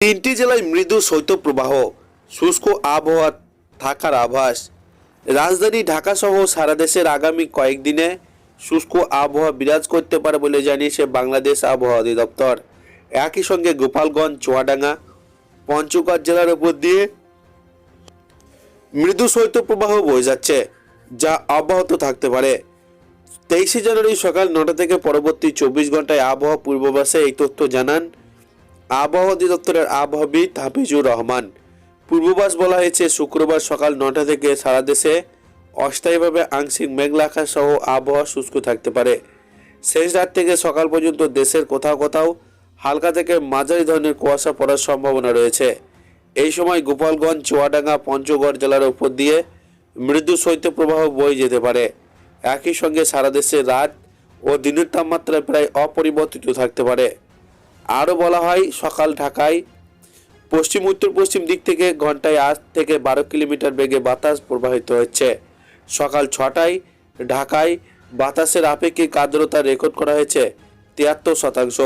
তিনটি জেলায় মৃদু শৈত্যপ্রবাহ, শুষ্ক আবহাওয়া থাকার আভাস। রাজধানী ঢাকা সহ সারা দেশের আগামী কয়েকদিনে শুষ্ক আবহাওয়া বিরাজ করতে পারে বলে জানিয়েছে বাংলাদেশ আবহাওয়া অধিদপ্তর। একই সঙ্গে গোপালগঞ্জ, চুয়াডাঙ্গা, পঞ্চগড় জেলার উপর দিয়ে মৃদু শৈত্যপ্রবাহ বয়ে যাচ্ছে, যা অব্যাহত থাকতে পারে। তেইশে জানুয়ারি সকাল নটা থেকে পরবর্তী চব্বিশ ঘন্টায় আবহাওয়া পূর্বাভাসে এই তথ্য জানান আবহাওয়া অধিদপ্তরের আবহাওয়াবিদ হাফিজুর রহমান। পূর্বাভাস বলা হয়েছে, শুক্রবার সকাল নটা থেকে সারা দেশে অস্থায়ীভাবে আংশিক মেঘলা সহ আবহাওয়া শুষ্ক থাকতে পারে। শেষ রাত থেকে সকাল পর্যন্ত দেশের কোথাও কোথাও হালকা থেকে মাঝারি ধরনের কুয়াশা পড়ার সম্ভাবনা রয়েছে। এই সময় গোপালগঞ্জ, চুয়াডাঙ্গা, পঞ্চগড় জেলার উপর দিয়ে মৃদু শৈত্যপ্রবাহ বয়ে যেতে পারে। একই সঙ্গে সারা দেশে রাত ও দিনের তাপমাত্রা প্রায় অপরিবর্তিত থাকতে পারে। আরও বলা হয়, সকাল ঢাকায় পশ্চিম, উত্তর, পশ্চিম দিক থেকে ঘন্টায় আট থেকে বারো কিলোমিটার বেগে বাতাস প্রবাহিত হচ্ছে। সকাল ছটায় ঢাকায় বাতাসের আপেক্ষিক আর্দ্রতা রেকর্ড করা হয়েছে, তিয়াত্তর শতাংশ।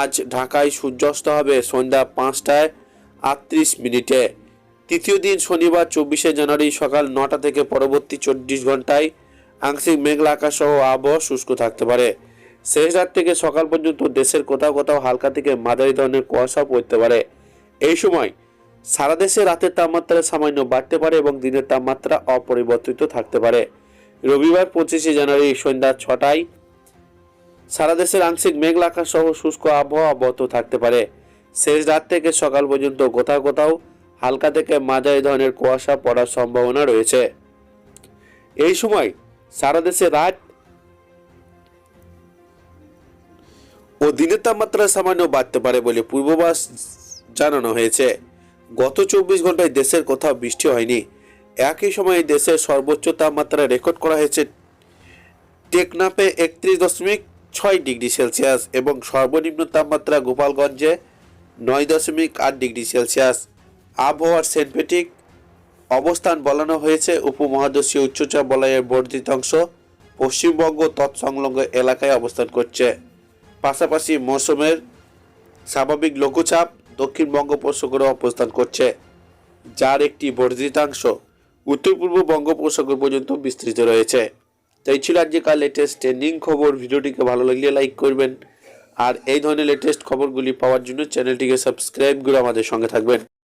আজ ঢাকায় সূর্যাস্ত হবে সন্ধ্যা পাঁচটায় আটত্রিশ মিনিটে। তৃতীয় দিন শনিবার, চব্বিশে জানুয়ারি সকাল নটা থেকে পরবর্তী চব্বিশ ঘন্টায় আংশিক মেঘলা আকাশ সহ আবহাওয়া শুষ্ক থাকতে পারে। শেষ রাত থেকে সকাল পর্যন্ত দেশের কোথাও কোথাও হালকা থেকে মাঝারি ধরনের কুয়াশা পড়তে পারে। এই সময় সারা দেশে রাতের তাপমাত্রা সামান্য বাড়তে পারে এবং দিনের তাপমাত্রা অপরিবর্তিত থাকতে পারে। রবিবার পঁচিশে জানুয়ারি সন্ধ্যা ছটায় সারা দেশের আংশিক মেঘলা আকাশ সহ শুষ্ক আবহাওয়া অব্যাহত থাকতে পারে। শেষ রাত থেকে সকাল পর্যন্ত কোথাও কোথাও হালকা থেকে মাঝারি ধরনের কুয়াশা পড়ার সম্ভাবনা রয়েছে। এই সময় সারা দেশে রাত ও দিনের তাপমাত্রা সামান্য বাড়তে পারে বলে পূর্বাভাস জানানো হয়েছে। গত চব্বিশ ঘন্টায় দেশের কোথাও বৃষ্টি হয়নি। একই সময়ে দেশের সর্বোচ্চ তাপমাত্রা রেকর্ড করা হয়েছে টেকনাফে একত্রিশ দশমিক ছয় ডিগ্রি সেলসিয়াস এবং সর্বনিম্ন তাপমাত্রা গোপালগঞ্জে নয় দশমিক আট ডিগ্রি সেলসিয়াস। আবহাওয়ার সেন্টপেটিক অবস্থান বলানো হয়েছে। উপমহাদেশীয় উচ্চচাপ বলয়ের বর্ধিত অংশ পশ্চিমবঙ্গ তৎসংলগ্ন এলাকায় অবস্থান করছে। পাশাপাশি মৌসুমের স্বাভাবিক লঘুচাপ দক্ষিণ বঙ্গোপসাগরে অবস্থান করছে, যার একটি বর্ধিতাংশ উত্তর পূর্ব বঙ্গোপসাগর পর্যন্ত বিস্তৃত রয়েছে। তাই ছিল আজকাল লেটেস্ট ট্রেন্ডিং খবর। ভিডিওটিকে ভালো লাগলে লাইক করবেন। আর এই ধরনের লেটেস্ট খবরগুলি পাওয়ার জন্য চ্যানেলটিকে সাবস্ক্রাইব করে আমাদের সঙ্গে থাকবেন।